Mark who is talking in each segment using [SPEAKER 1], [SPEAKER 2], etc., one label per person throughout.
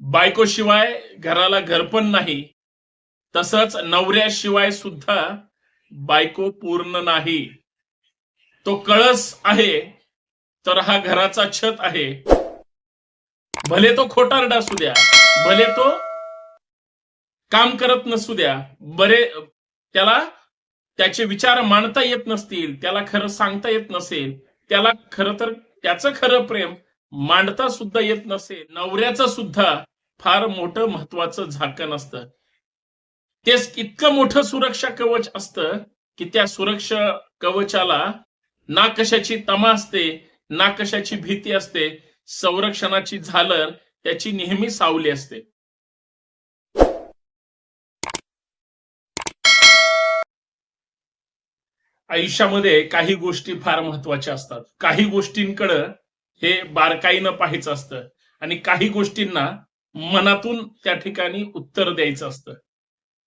[SPEAKER 1] बायकोशिवाय घराला घर पण नाही तसंच नवऱ्याशिवाय सुद्धा बायको पूर्ण नाही. तो कळस आहे तर हा घराचा छत आहे. भले तो खोटारडा असू द्या भले तो काम करत नसू द्या बरे त्याला त्याचे विचार मांडता येत नसतील त्याला खरं सांगता येत नसेल त्याला खरं तर त्याचं खरं प्रेम मांडता सुद्धा येत नसे. नवऱ्याचं सुद्धा फार मोठं महत्वाचं झाकण असतं. तेच इतकं मोठं सुरक्षा कवच असतं की त्या सुरक्षा कवचाला ना कशाची तमा असते ना कशाची भीती असते संरक्षणाची झालर त्याची नेहमी सावली असते. आयुष्यामध्ये काही गोष्टी फार महत्त्वाच्या असतात. काही गोष्टींकडं हे बारकाईनं पाहायचं असतं. आणि काही गोष्टींना मनातून त्या ठिकाणी उत्तर द्यायचं असतं.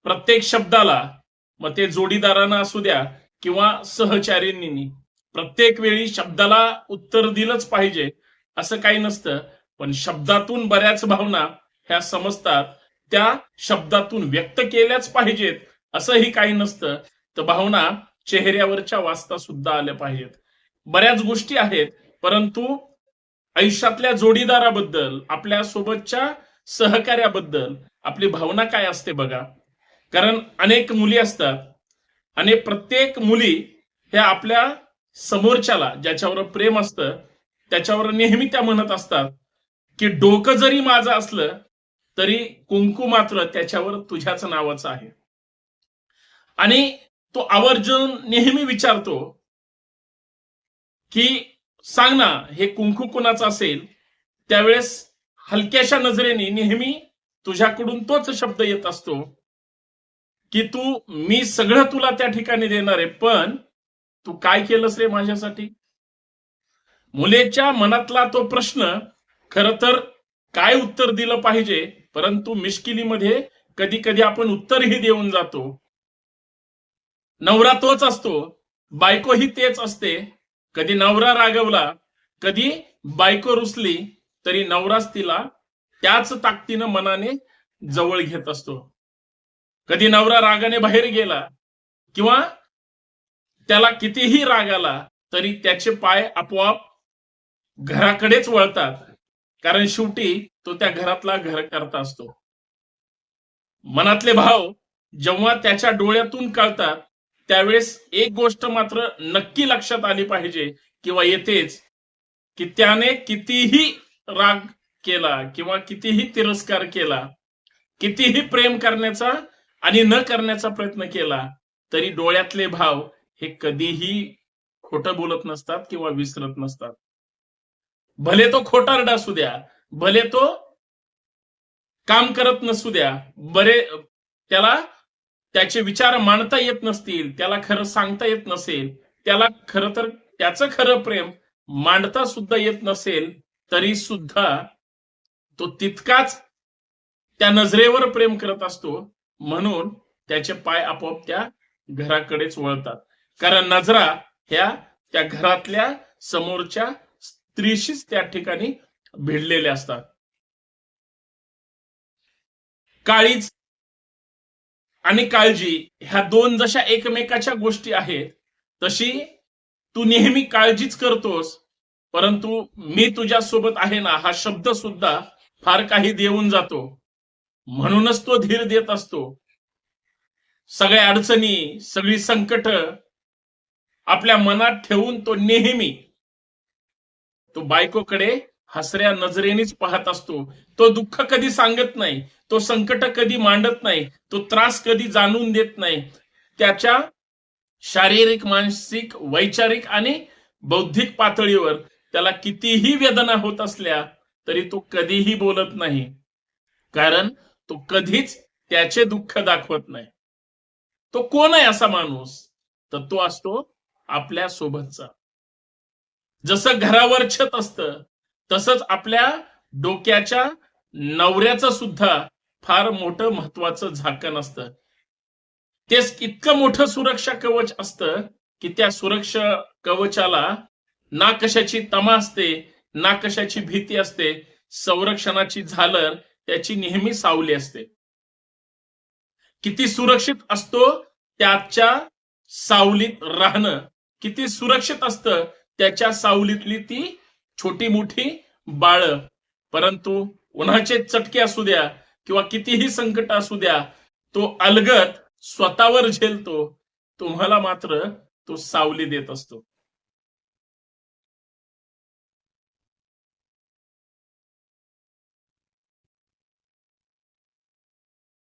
[SPEAKER 1] प्रत्येक शब्दाला मग ते जोडीदारांना असू द्या किंवा सहचारींनी प्रत्येक वेळी शब्दाला उत्तर दिलंच पाहिजे असं काही नसतं. पण शब्दातून बऱ्याच भावना ह्या समजतात. त्या शब्दातून व्यक्त केल्याच पाहिजेत असंही काही नसतं. तर भावना चेहऱ्यावरच्या वाचता सुद्धा आल्या पाहिजेत. बऱ्याच गोष्टी आहेत परंतु आयुष्यातल्या जोडीदाराबद्दल आपल्या सोबतच्या सहकार्याबद्दल आपली भावना काय असते बघा. कारण अनेक मुली असतात आणि प्रत्येक मुली ह्या आपल्या समोरच्याला ज्याच्यावर प्रेम असतं त्याच्यावर नेहमी त्या म्हणत असतात की डोकं जरी माझं असलं तरी कुंकू मात्र त्याच्यावर तुझ्याच नावाचं आहे. आणि तो आवर्जून नेहमी विचारतो की सांग ना हे कुंकू कुणाचं असेल? त्यावेळेस हलक्याशा नजरेने नेहमी तुझ्याकडून तोच शब्द येत असतो की तू मी सगळं तुला त्या ठिकाणी देणार आहे पण तू काय केलंस रे माझ्यासाठी? मुलेच्या मनातला तो प्रश्न खर तर काय उत्तर दिलं पाहिजे परंतु मिश्किलीमध्ये कधी कधी आपण उत्तरही देऊन जातो. नवरा तोच असतो बायकोही तेच असते कधी नवरा रागवला कधी बायको रुसली तरी नवराच तिला त्याच ताकदीनं मनाने जवळ घेत असतो. कधी नवरा रागाने बाहेर गेला किंवा त्याला कितीही राग आला तरी त्याचे पाय आपोआप घराकडेच वळतात. कारण शेवटी तो त्या घरातला घर करता असतो. मनातले भाव जेव्हा त्याच्या डोळ्यातून कळतात त्यावेळेस एक गोष्ट मात्र नक्की लक्षात आली पाहिजे किंवा येतेच की त्याने कितीही राग केला किंवा कितीही तिरस्कार केला कितीही प्रेम करण्याचा आणि न करण्याचा प्रयत्न केला तरी डोळ्यातले भाव हे कधीही खोटं बोलत नसतात किंवा विसरत नसतात. भले तो खोटारडा असू द्या भले तो काम करत नसू द्या बरे त्याला त्याचे विचार मांडता येत नसतील त्याला खरं सांगता येत नसेल त्याला खरं तर त्याचं खरं प्रेम मांडता सुद्धा येत नसेल तरी सुद्धा तो तितकाच त्या नजरेवर प्रेम करत असतो म्हणून त्याचे पाय आपोआप त्या घराकडेच वळतात. कारण नजरा ह्या त्या घरातल्या समोरच्या स्त्रीशीच त्या ठिकाणी भिडलेल्या असतात. काळीच आणि काळजी. ह्या दोन जशा एकमेकाच्या गोष्टी आहेत तशी तू नेहमी काळजीच करतोस परंतु मी तुझ्या सोबत आहे ना हा शब्द सुद्धा फार काही देऊन जातो. म्हणूनच तो धीर देत असतो. सगळ्या अडचणी सगळी संकट आपल्या मनात ठेवून तो नेहमी तो बायकोकडे हसऱ्या नजरेनेच पाहत असतो. तो दुःख कधी सांगत नाही तो संकट कधी मांडत नाही तो त्रास कधी जाणून देत नाही. त्याच्या शारीरिक मानसिक वैचारिक आणि बौद्धिक पातळीवर त्याला कितीही वेदना होत असल्या तरी तो कधीही बोलत नाही. कारण तो कधीच त्याचे दुःख दाखवत नाही. तो कोण आहे असा माणूस? तर तो असतो आपल्या सोबतचा. जसं घरावर छत असतं तसंच आपल्या डोक्याच्या नवऱ्याचं सुद्धा फार मोठं महत्वाचं झाकण असतं. तेच इतकं मोठं सुरक्षा कवच असतं की त्या सुरक्षा कवचाला ना कशाची तमा असते ना कशाची भीती असते संरक्षणाची झालर त्याची नेहमी सावली असते. किती सुरक्षित असतो त्याच्या सावलीत राहणं किती सुरक्षित असतं त्याच्या सावलीतली ती छोटी मोठी बाळ. परंतु उन्हाचे चटके असू द्या किंवा कितीही संकट असू द्या तो अलगत स्वतःवर झेलतो. तुम्हाला मात्र तो सावली देत असतो.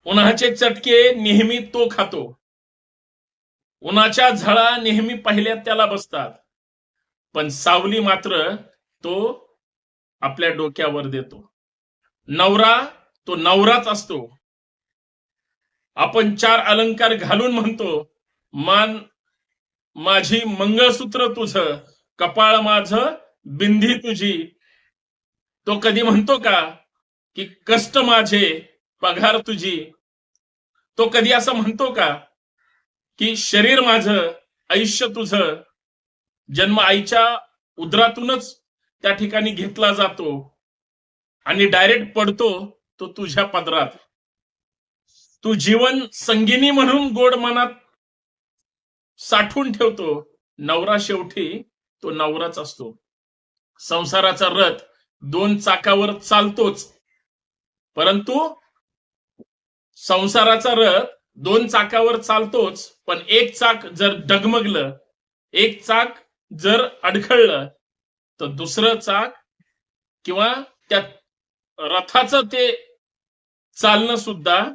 [SPEAKER 1] उन्हाचे चटके नेहमी तो खातो. उन्हाच्या झळा नेहमी पहिल्या त्याला बसतात. पण सावली मात्र तो आपल्या डोक्यावर देतो. नवरा तो नवराच असतो. आपण चार अलंकार घालून म्हणतो मान माझी मंगळसूत्र तुझं कपाळ माझं बिंदी तुझी. तो कधी म्हणतो का की कष्ट माझे पगार तुझी. तो कधी असं म्हणतो का की शरीर माझं आयुष्य तुझं जन्म आईच्या उदरातूनच त्या ठिकाणी घेतला जातो. आणि डायरेक्ट पडतो तो तुझ्या पदरात. तू जीवन संगिनी म्हणून गोड मनात साठवून ठेवतो. नवरा शेवटी तो नवराच असतो. संसाराचा रथ दोन चाकावर चालतोच. परंतु संसाराचा रथ दोन चाकावर चालतोच. पण एक चाक जर डगमगलं एक चाक जर अडखळलं तर दुसरं चाक किंवा त्या रथाचं ते चालणं सुद्धा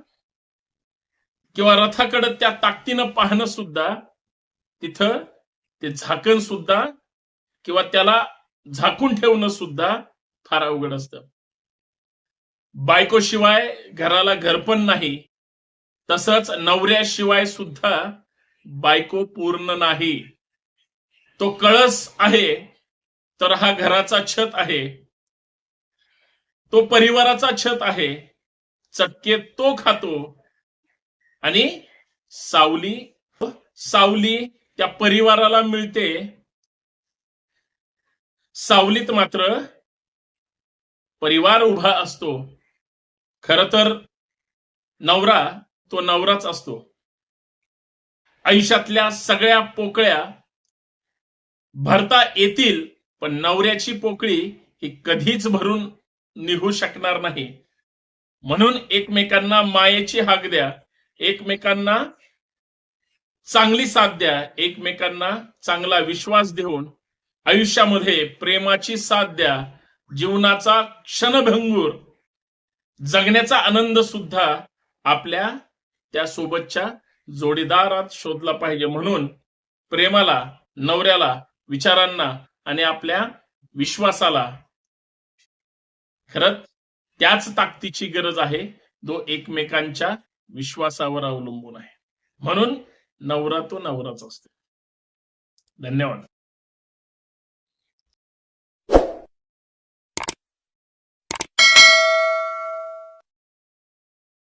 [SPEAKER 1] किंवा रथाकडं त्या ताकदीनं पाहणं सुद्धा तिथं ते झाकण सुद्धा किंवा त्याला झाकून ठेवणं सुद्धा फार अवघड असतं. बायकोशिवाय घराला घर पण नाही तसंच नवऱ्याशिवाय सुद्धा बायको पूर्ण नाही. तो कळस आहे तर हा घराचा छत आहे. तो परिवाराचा छत आहे. चटके तो खातो. आणि सावली सावली त्या परिवाराला मिळते. सावलीत मात्र परिवार उभा असतो. खर तर नवरा तो नवराच असतो. आयुष्यातल्या सगळ्या पोकळ्या भरता येतील पण नवऱ्याची पोकळी ही कधीच भरून निघू शकणार नाही. म्हणून एकमेकांना मायेची हाक द्या एकमेकांना चांगली साथ द्या एकमेकांना चांगला विश्वास देऊन आयुष्यामध्ये प्रेमाची साथ द्या जीवनाचा क्षणभंगूर जगण्याचा आनंद सुद्धा आपल्या त्या सोबतच्या जोडीदारात शोधला पाहिजे. म्हणून प्रेमाला नवऱ्याला विचारांना आणि आपल्या विश्वासाला. खरंच त्याच ताकदीची गरज आहे जो एकमेकांच्या विश्वासावर अवलंबून आहे. म्हणून नवरा तो नवराच असतो. धन्यवाद.